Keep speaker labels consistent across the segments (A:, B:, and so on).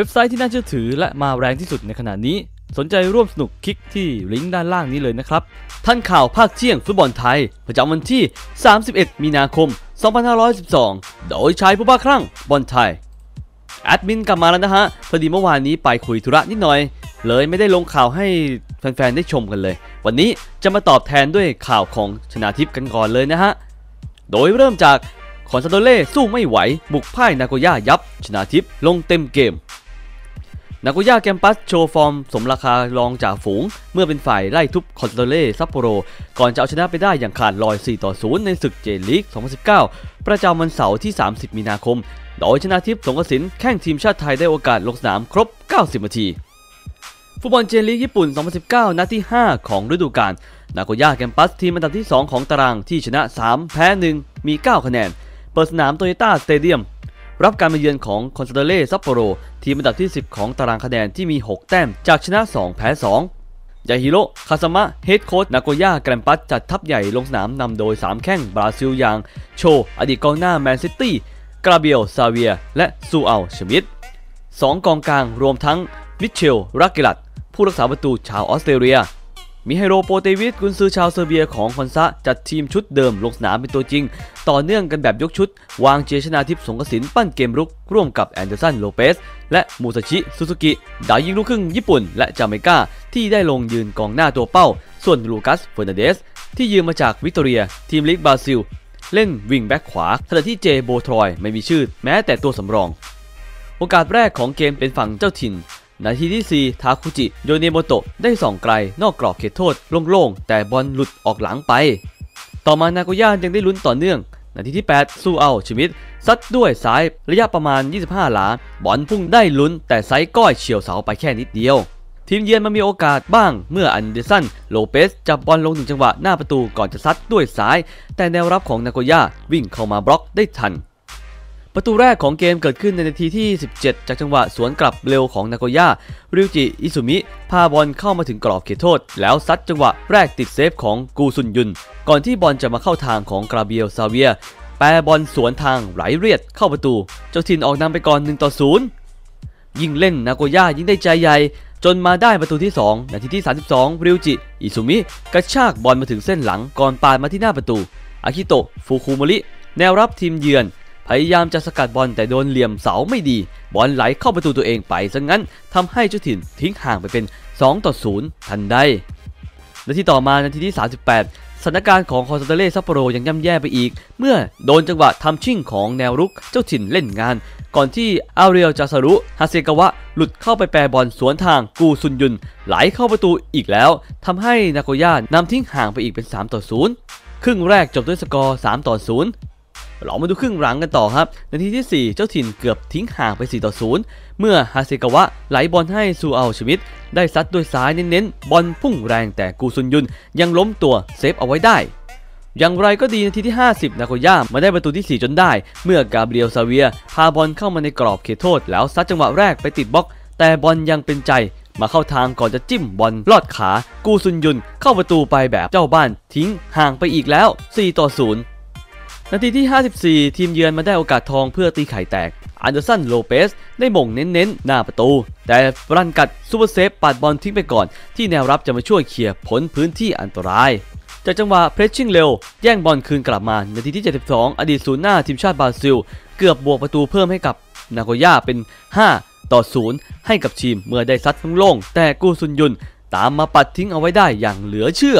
A: ว็บไซต์ที่น่าเชื่อถือและมาแรงที่สุดในขณะนี้ สนใจร่วมสนุกคลิกที่ลิงก์ด้านล่างนี้เลยนะครับ ท่านข่าวภาคเที่ยงฟุตบอลไทย ประจำวันที่ 31 มีนาคม 2512 โดยชายผู้บ้าคลั่งบอลไทย แอดมินกลับมาแล้วนะฮะ พอดีเมื่อวานนี้ไปคุยธุระนิดหน่อย เลยไม่ได้ลงข่าวให้แฟนๆ ได้ชมกันเลย วันนี้จะมาตอบแทนด้วยข่าวของชนาทิพย์กันก่อนเลยนะฮะ โดยเริ่มจากคอนซาโดเล่สู้ไม่ไหว บุกพ่ายนาโกย่ายับ ชนาทิพย์ลงเต็มเกม นาโกย่าแกมปัสโชว์ฟอร์ม สมราคารองจากฝูง เมื่อเป็นฝ่ายไล่ทุบคอนโดเล่ซัปโปโร ก่อนจะเอาชนะไปได้อย่างขาดลอย 4 ต่อ 0 ในศึกเจลีก 2019 ประจำวันเสาร์ที่ 30 มีนาคม โดยชนะทิพย์สงกสินแข่งทีมชาติไทยได้โอกาสลงสนามครบ 90 นาที ฟุตบอลเจลีกญี่ปุ่น 2019 นัดที่ 5 ของฤดูกาล นาโกย่าแกมปัสทีมอันดับที่ 2 ของตารางที่ชนะ 3 แพ้ 1 มี 9 คะแนน เปิดสนามโตโยต้าสเตเดียม รับการมาเยือนของคอนซาโดเล่ซัปโปโร ทีมอันดับที่ 10 ของตารางคะแนนที่มี 6 แต้ม จากชนะ 2 แพ้ 2 ยาฮิโร่คาซามะเฮดโค้ชนาโกย่าแกรมปัสจัดทัพใหญ่ลงสนามนำโดย 3 แข้งบราซิลอย่าง โช อดีตกองหน้าแมนซิตี้กราเบียลซาเวีย และซูอัลชมิดสองกองกลางรวมทั้งมิเชลรักเกลัดผู้รักษาประตูชาวออสเตรเลีย มิไฮโรโปเตวิสกุนซือชาวเซอร์เบียของคอนซะจัดทีมชุดเดิมลงสนามเป็นตัวจริง ต่อเนื่องกันแบบยกชุด วางเจชนาทิพย์สงกสินปั้นเกมรุก ร่วมกับแอนเดอร์สันโลเปส และมูซาชิซูซูกิดาวยิงลูกครึ่งญี่ปุ่น และจาเมกาที่ได้ลงยืนกองหน้าตัวเป้า ส่วนลูกัสเฟอร์นันเดส ที่ยืมมาจากวิกตอเรีย ทีมลีกบราซิล เล่นวิ่งแบ็คขวาขณะที่เจโบทรอยไม่มีชื่อ แม้แต่ตัวสำรอง โอกาสแรกของเกมเป็นฝั่งเจ้าถิ่น นาทีที่ 4 ทาคุจิ โยเนโมโตะได้ส่องไกล นอกกรอบเขตโทษ โล่งๆ แต่บอลหลุดออกหลังไป ต่อมานาโกย่ายังได้ลุ้นต่อเนื่อง นาทีที่ 8 สู้เอาชิมิดซัดด้วยซ้ายระยะประมาณ 25 หลา บอลพุ่งได้ลุ้น แต่ไซก้อยเฉียวเสาไปแค่นิดเดียว ทีมเยือนมันมีโอกาสบ้างเมื่ออันเดอร์สันโลเปสจับบอลลงถึงจังหวะหน้าประตูก่อนจะซัดด้วยซ้าย แต่แนวรับของนาโกย่าวิ่งเข้ามาบล็อกได้ทัน ประตูแรกของเกมเกิดขึ้นในนาทีที่ 17 จากจังหวะสวนกลับเร็วของนาโกย่าริวจิ อิซุมิ พาบอลเข้ามาถึงกรอบเขตโทษ แล้วซัดจังหวะแรกติดเซฟของกูซุนยุน ก่อนที่บอลจะมาเข้าทางของกราเบียลซาเวีย แปรบอลสวนทางไหลเรียดเข้าประตู เจ้าถิ่นออกนำไปก่อน 1 ต่อ 0 ยิงเล่นนาโกย่ายิงได้ใจใหญ่ จนมาได้ประตูที่ 2 นาทีที่ 32 ริวจิ อิซุมิ กระชากบอลมาถึงเส้นหลังก่อนปาดมาที่หน้าประตู อากิโตะ ฟูคุโมริ แนวรับทีมเยือน พยายามจะสกัดบอลแต่โดนเหลี่ยมเสาไม่ดี บอลไหลเข้าประตูตัวเองไปซะงั้นทำให้เจ้าถิ่นทิ้งห่างไปเป็น 2 ต่อ 0 ทันใดนาทีต่อมานาทีที่ 38สถานการณ์ของคอนซาเตเล่ซัปโปโรยังย่ำแย่ไปอีก เมื่อโดนจังหวะทำชิ่งของแนวรุกเจ้าถิ่นเล่นงาน ก่อนที่อาเรียลจาซารุฮาเซกาวะหลุดเข้าไปแปรบอลสวนทางกูซุนยุน ไหลเข้าประตูอีกแล้วทำให้นาโกย่านำทิ้งห่างไปอีกเป็น 3 ต่อ 0 ครึ่งแรกจบด้วยสกอร์ 3 ต่อ 0 เรามาดูครึ่งหลังกันต่อครับ นาทีที่ 4 เจ้าถิ่นเกือบทิ้งห่างไป 4 ต่อ 0 เมื่อฮาเซกาวะไหลบอลให้ซูเอัลชมิดได้ซัดด้วยซ้ายเน้นๆ บอลพุ่งแรงแต่กูซุนยุนยังล้มตัวเซฟเอาไว้ได้อย่างไรก็ดีนาทีที่ 50 นาโกย่ามาได้ประตูที่ 4 จนได้ เมื่อกาเบรียลซาเวีย พาบอลเข้ามาในกรอบเขตโทษ แล้วซัดจังหวะแรกไปติดบล็อก แต่บอลยังเป็นใจ มาเข้าทางก่อนจะจิ้มบอลลอดขา กูซุนยุน เข้าประตูไปแบบเจ้าบ้านทิ้งห่างไปอีกแล้ว 4 ต่อ 0 นาทีที่ 54 ทีมเยือนมาได้โอกาสทองเพื่อตีไข่แตก อันเดอร์สันโลเปสได้หม่งเน้นๆ หน้าประตู แต่รันกัดซูเปอร์เซฟปัดบอลทิ้งไปก่อน ที่แนวรับจะมาช่วยเคลียร์พ้นพื้นที่อันตราย จากจังหวะเพรสชิ่งเร็ว แย่งบอลคืนกลับมา นาทีที่ 72 อดีตศูนย์หน้าทีมชาติบราซิล เกือบบวกประตูเพิ่มให้กับนาโกย่าเป็น 5 ต่อ 0 ให้กับทีมเมื่อได้ซัดโล่งแต่กูซุนยุน ตามมาปัดทิ้งเอาไว้ได้อย่างเหลือเชื่อ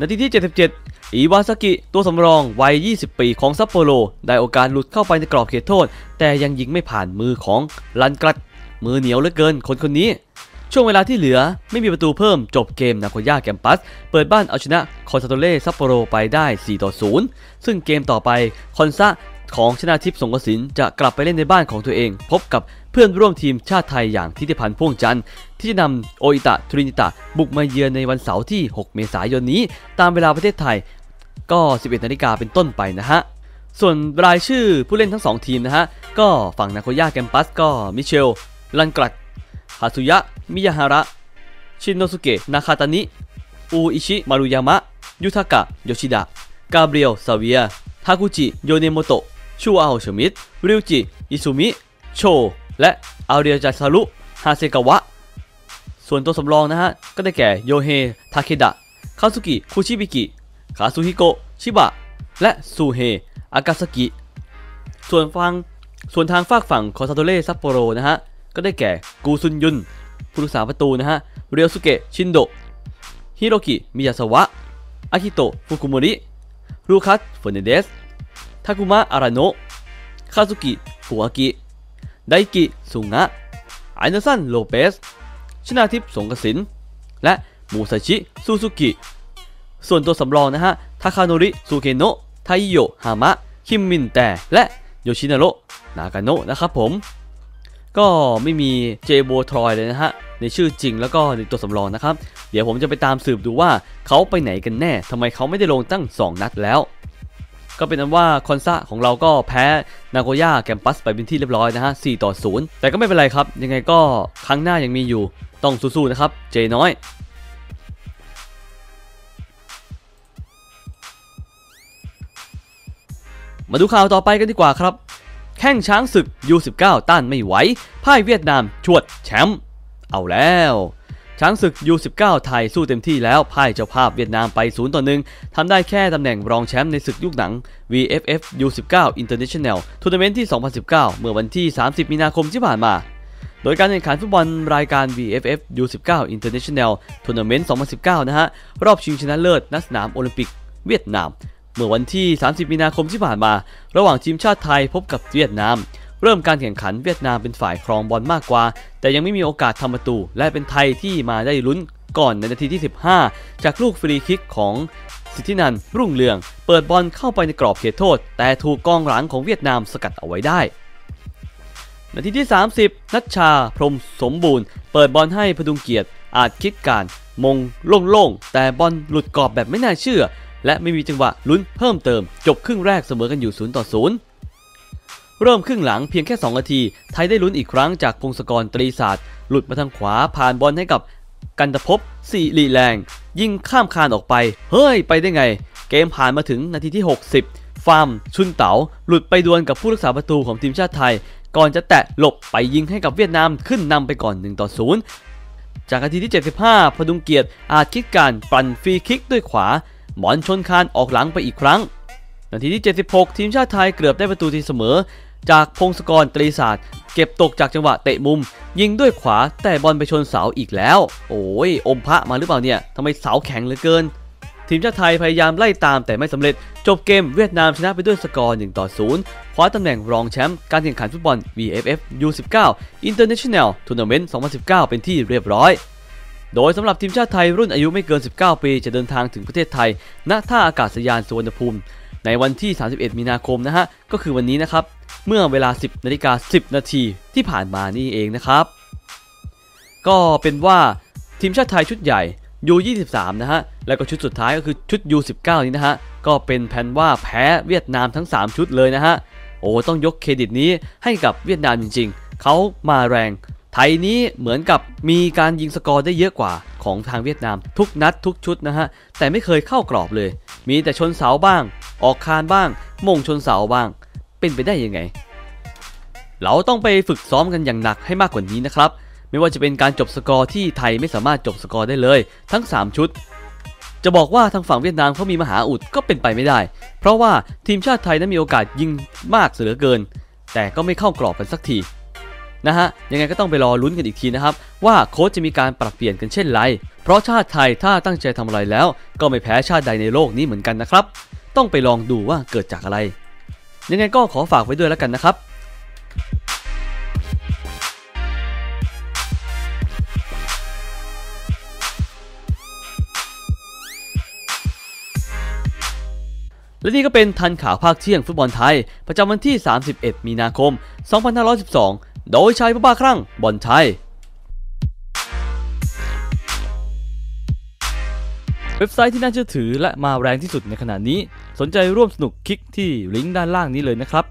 A: นาทีที่ 77 อีวาซากิตัวสำรองวัย 20 ปีของซัปโปโรได้โอกาสหลุดเข้าไปในกรอบเขตโทษ แต่ยังยิงไม่ผ่านมือของลันกรัดมือเหนียวเหลือเกินคนคนนี้ ช่วงเวลาที่เหลือไม่มีประตูเพิ่มจบเกมนาโกย่าแกมปัส เปิดบ้านเอาชนะคอนซาโตเล่ซัปโปโรไปได้ 4 ต่อ 0 ซึ่งเกมต่อไปคอนซาของชนะทิพย์สงกสินจะกลับไปเล่นในบ้านของตัวเอง พบกับเพื่อนร่วมทีมชาติไทยอย่างทิติพันธ์พ่วงจันทร์ที่จะนำโออิตะทรินิตะบุกมาเยือนในวันเสาร์ที่ 6 เมษายนนี้ ตามเวลาประเทศไทย ก็ 11นาฬิกาเป็นต้นไปนะฮะ ส่วนรายชื่อผู้เล่นทั้ง 2 ทีมนะฮะ ก็ฝั่งนาโกย่าแกมปัสก็มิเชล ลันกรัดฮาซุยะ มิยาฮาระ ชินโนสุเกะ นาคาตานิ อูอิชิ มารุยามะ ยุทากะ โยชิดะ กาเบรียล ซาเวีย ทากุจิ โยเนโมโตะ ชูอาโอชมิดริวจิ อิซุมิ โช และอาเรียจาซารุ ฮาเซกาวะ ส่วนตัวสำรองนะฮะ ก็ได้แก่โยเฮ ทาเคดะ คาซุกิ คุชิบิกิ คาซุฮิโกะ ชิบะ และซูเฮ อากาซากิ ส่วนฟัง ส่วนทางฝากฝั่งคอซาโตเร่ซัปโปโรนะฮะ ก็ได้แก่กูซุนยุน ผู้รักษาประตูนะฮะ เรียวสุเกะ ชินโด ฮิโรกิ มิยาสวะ อากิโตะ ฟุกุโมริรูคัส เฟอร์นันเดส ทากุมะ อาราโนะ คาซุกิ ฟุอากิ ไดกิ สุงะไอเนอร์สัน โลเปส ชนาทิพย์ สงกสิน และมูซาชิ ซูซูกิ ส่วนตัวสำรองนะฮะ ทาคาโนริซูเกโนะไทโยฮามะ คิมมินแตและโยชินาโระนากาโนะนะครับผม ก็ไม่มีเจโบทรอยเลยนะฮะ ในชื่อจริงแล้วก็ในตัวสำรองนะครับ เดี๋ยวผมจะไปตามสืบดูว่าเขาไปไหนกันแน่ทำไมเขาไม่ได้ลงตั้ง 2 นัดแล้ว ก็เป็นนั้นว่าคอนซาของเราก็แพ้นาโกย่าแกมปัสไปเป็นที่เรียบร้อยนะฮะ 4 ต่อ 0 แต่ก็ไม่เป็นไรครับ ยังไงก็ครั้งหน้ายังมีอยู่ ต้องสู้ๆนะครับ เจน้อย มาดูข่าวต่อไปกันดีกว่าครับ แข้งช้างศึก U19 ต้านไม่ไหวพ่ายเวียดนามชวดแชมป์เอาแล้ว ช้างศึก U19 ไทยสู้เต็มที่แล้วพ่ายเจ้าภาพเวียดนามไป0ต่อ1ทำได้แค่ตำแหน่งรองแชมป์ในศึกยุคหนัง VFF U19 International ทัวร์นาเมนต์ที่ 2019 เมื่อวันที่ 30 มีนาคมที่ผ่านมาโดยการแข่งขันฟุตบอลรายการ VFF U19 International Tournament 2019 นะฮะ รอบชิงชนะเลิศณสนามโอลิมปิกเวียดนาม เมื่อวันที่ 30 มีนาคมที่ผ่านมา ระหว่างทีมชาติไทยพบกับเวียดนาม เริ่มการแข่งขันเวียดนามเป็นฝ่ายครองบอลมากกว่า แต่ยังไม่มีโอกาสทำประตู และเป็นไทยที่มาได้ลุ้นก่อนในนาทีที่ 15 จากลูกฟรีคิกของสิทธินันรุ่งเรือง เปิดบอลเข้าไปในกรอบเขตโทษ แต่ถูกกองหลังของเวียดนามสกัดเอาไว้ได้นาทีที่ 30 นัชชา พรมสมบูรณ์ เปิดบอลให้พดุงเกียรติ อาจคิดการ มงโล่งๆ แต่บอลหลุดกรอบแบบไม่น่าเชื่อ และไม่มีจังหวะลุ้นเพิ่มเติม จบครึ่งแรกเสมอกันอยู่0ต่อ0เริ่มครึ่งหลังเพียงแค่ 2 นาที ไทยได้ลุ้นอีกครั้งจากพงศกรตรีศาสตร์ หลุดมาทางขวาผ่านบอลให้กับกันตภพสี่ลีแรง ยิงข้ามคานออกไป เฮ้ย ไปได้ไง เกมผ่านมาถึงนาทีที่ 60 ฟาร์ม ชุนเต๋า หลุดไปดวลกับผู้รักษาประตูของทีมชาติไทย ก่อนจะแตะหลบไปยิงให้กับเวียดนามขึ้นนำไปก่อน1ต่อ0จากนาทีที่ 75 พดุงเกียรติอาจคิดการปั่นฟรีคิกด้วยขวา หมอนชนคานออกหลังไปอีกครั้ง นาทีที่ 76 ทีมชาติไทยเกือบได้ประตูทีเสมอ จากพงศกรตรีศาสตร์ เก็บตกจากจังหวะเตะมุม ยิงด้วยขวาแต่บอลไปชนเสาอีกแล้ว โอ้ยอมพระมาหรือเปล่าเนี่ยทำไมเสาแข็งเหลือเกิน ทีมชาติไทยพยายามไล่ตามแต่ไม่สำเร็จ จบเกมเวียดนามชนะไปด้วยสกอร์1ต่อ0คว้าตำแหน่งรองแชมป์การแข่งขันฟุตบอล VFF U19 International Tournament 2019 เป็นที่เรียบร้อย โดยสำหรับทีมชาติไทยรุ่นอายุไม่เกิน 19 ปี จะเดินทางถึงประเทศไทย ณ ท่าอากาศยานสุวรรณภูมิ ในวันที่ 31 มีนาคมนะฮะ ก็คือวันนี้นะครับ เมื่อเวลา 10นาฬิกา10 นาทีที่ผ่านมานี่เองนะครับ ก็เป็นว่าทีมชาติไทยชุดใหญ่ U23 นะฮะ แล้วก็ชุดสุดท้ายก็คือชุด U19 นี้นะฮะ ก็เป็นแผนว่าแพ้เวียดนามทั้ง 3 ชุดเลยนะฮะ โอ้ต้องยกเครดิตนี้ให้กับเวียดนามจริง ๆ เขามาแรง ทยนี้เหมือนกับมีการยิงสกอร์ได้เยอะกว่าของทางเวียดนาม ทุกนัดทุกชุดนะฮะ แต่ไม่เคยเข้ากรอบเลย มีแต่ชนเสาบ้าง ออกคานบ้าง มงชนเสาบ้าง เป็นไปได้ยังไง เราต้องไปฝึกซ้อมกันอย่างหนักให้มากกว่านี้นะครับ ไม่ว่าจะเป็นการจบสกอร์ที่ไทยไม่สามารถจบสกอร์ได้เลย ทั้ง 3 ชุด จะบอกว่าทางฝั่งเวียดนามเขามีมหาอุดก็เป็นไปไม่ได้ เพราะว่าทีมชาติไทยนั้นมีโอกาสยิงมากเสือเกิน แต่ก็ไม่เข้ากรอบกันสักที นะฮะยังไงก็ต้องไปรอลุ้นกันอีกทีนะครับ ว่าโค้ชจะมีการปรับเปลี่ยนกันเช่นไร เพราะชาติไทยถ้าตั้งใจทำอะไรแล้ว ก็ไม่แพ้ชาติใดในโลกนี้เหมือนกันนะครับ ต้องไปลองดูว่าเกิดจากอะไร ยังไงก็ขอฝากไว้ด้วยแล้วกันนะครับและนี่ก็เป็นทันข่าวภาคเที่ยงฟุตบอลไทย ประจำวันที่ 31 มีนาคม 2512 โดยชายผู้บ้าคลั่งบอลไทยเว็บไซต์ที่น่าเชื่อถือและมาแรงที่สุดในขณะนี้ สนใจร่วมสนุกคลิกที่ลิงก์ด้านล่างนี้เลยนะครับ